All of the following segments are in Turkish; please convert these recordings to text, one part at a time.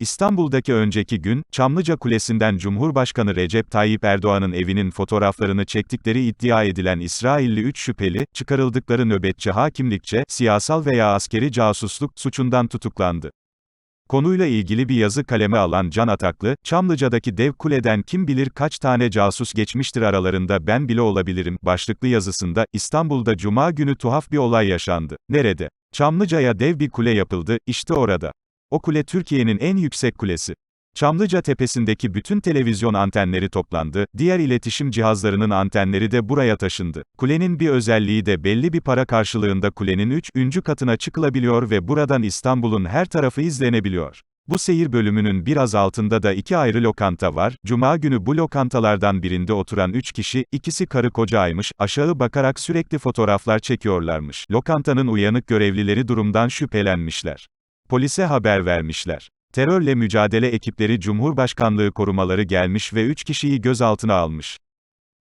İstanbul'daki önceki gün, Çamlıca Kulesi'nden Cumhurbaşkanı Recep Tayyip Erdoğan'ın evinin fotoğraflarını çektikleri iddia edilen İsrailli 3 şüpheli, çıkarıldıkları nöbetçi hakimlikçe, siyasal veya askeri casusluk suçundan tutuklandı. Konuyla ilgili bir yazı kaleme alan Can Ataklı, Çamlıca'daki dev kuleden kim bilir kaç tane casus geçmiştir aralarında ben bile olabilirim, başlıklı yazısında, İstanbul'da Cuma günü tuhaf bir olay yaşandı. Nerede? Çamlıca'ya dev bir kule yapıldı, işte orada. O kule Türkiye'nin en yüksek kulesi. Çamlıca tepesindeki bütün televizyon antenleri toplandı, diğer iletişim cihazlarının antenleri de buraya taşındı. Kulenin bir özelliği de belli bir para karşılığında kulenin 3. üncü katına çıkılabiliyor ve buradan İstanbul'un her tarafı izlenebiliyor. Bu seyir bölümünün biraz altında da iki ayrı lokanta var. Cuma günü bu lokantalardan birinde oturan üç kişi, ikisi karı kocaymış, aşağı bakarak sürekli fotoğraflar çekiyorlarmış. Lokantanın uyanık görevlileri durumdan şüphelenmişler. Polise haber vermişler. Terörle mücadele ekipleri Cumhurbaşkanlığı korumaları gelmiş ve 3 kişiyi gözaltına almış.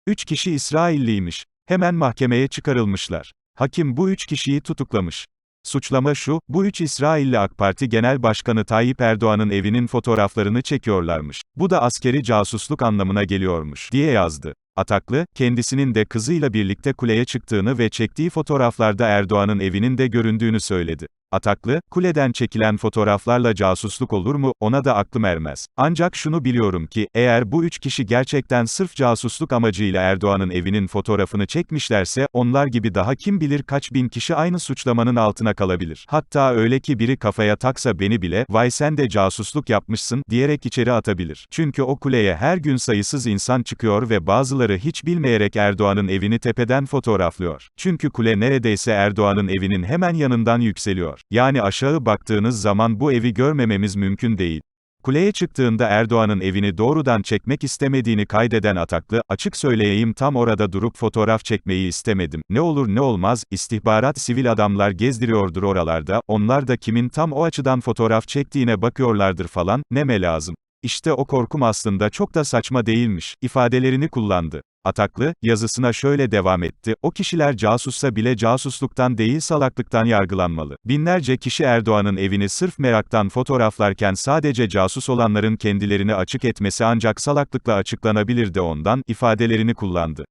3 kişi İsrailliymiş. Hemen mahkemeye çıkarılmışlar. Hakim bu 3 kişiyi tutuklamış. Suçlama şu, bu üç İsrailli AK Parti Genel Başkanı Tayyip Erdoğan'ın evinin fotoğraflarını çekiyorlarmış. Bu da askeri casusluk anlamına geliyormuş, diye yazdı. Ataklı, kendisinin de kızıyla birlikte kuleye çıktığını ve çektiği fotoğraflarda Erdoğan'ın evinin de göründüğünü söyledi. Ataklı, kuleden çekilen fotoğraflarla casusluk olur mu, ona da aklım ermez. Ancak şunu biliyorum ki, eğer bu üç kişi gerçekten sırf casusluk amacıyla Erdoğan'ın evinin fotoğrafını çekmişlerse, onlar gibi daha kim bilir kaç bin kişi aynı suçlamanın altına kalabilir. Hatta öyle ki biri kafaya taksa beni bile, vay sen de casusluk yapmışsın, diyerek içeri atabilir. Çünkü o kuleye her gün sayısız insan çıkıyor ve bazıları hiç bilmeyerek Erdoğan'ın evini tepeden fotoğraflıyor. Çünkü kule neredeyse Erdoğan'ın evinin hemen yanından yükseliyor. Yani aşağı baktığınız zaman bu evi görmememiz mümkün değil. Kuleye çıktığında Erdoğan'ın evini doğrudan çekmek istemediğini kaydeden Ataklı, açık söyleyeyim tam orada durup fotoğraf çekmeyi istemedim. Ne olur ne olmaz, istihbarat sivil adamlar gezdiriyordur oralarda, onlar da kimin tam o açıdan fotoğraf çektiğine bakıyorlardır falan, neme lazım. İşte o korkum aslında çok da saçma değilmiş, ifadelerini kullandı. Ataklı, yazısına şöyle devam etti, o kişiler casussa bile casusluktan değil salaklıktan yargılanmalı. Binlerce kişi Erdoğan'ın evini sırf meraktan fotoğraflarken sadece casus olanların kendilerini açık etmesi ancak salaklıkla açıklanabilir de ondan, ifadelerini kullandı.